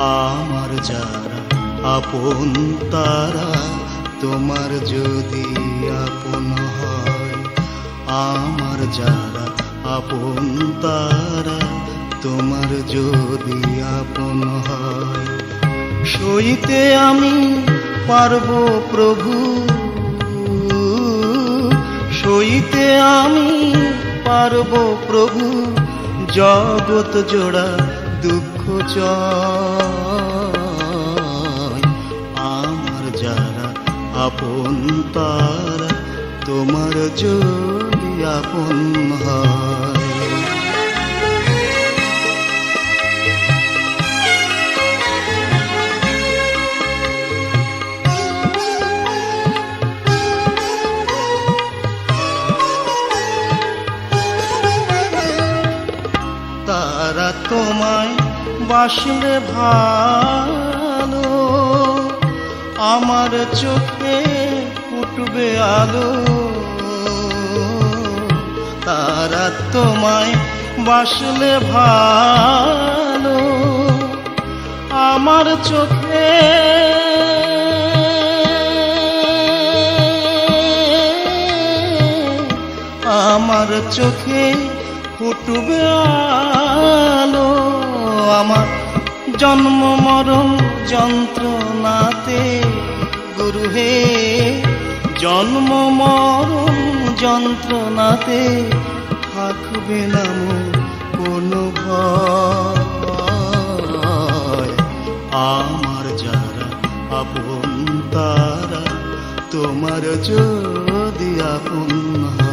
আমার যারা, আপন তারা, তোমার যদি আপন হয়, আমার যারা, আপন তারা, তোমার যদি আপন হয়। সইতে আমি পারব প্রভু, সইতে আমি পারব প্রভু, জগৎ জোড়া দুঃখ চয় আমার যারা আপন তারা তোমার যদি আপন হয়। তারা তোমায় বাসলে ভালো। আমার চোখে উঠবে আলো। তারা তোমায় বাসলে ভালো। আমার চোখে আমার চোখে ফুটবে আলো আমার জন্ম মরণ যন্ত্রণাতে। গুরু হে, জন্ম মরণ যন্ত্রণাতে থাকবে না কোনো ভয়। আমার যারা আপন তারা, তোমার যদি আপন হয়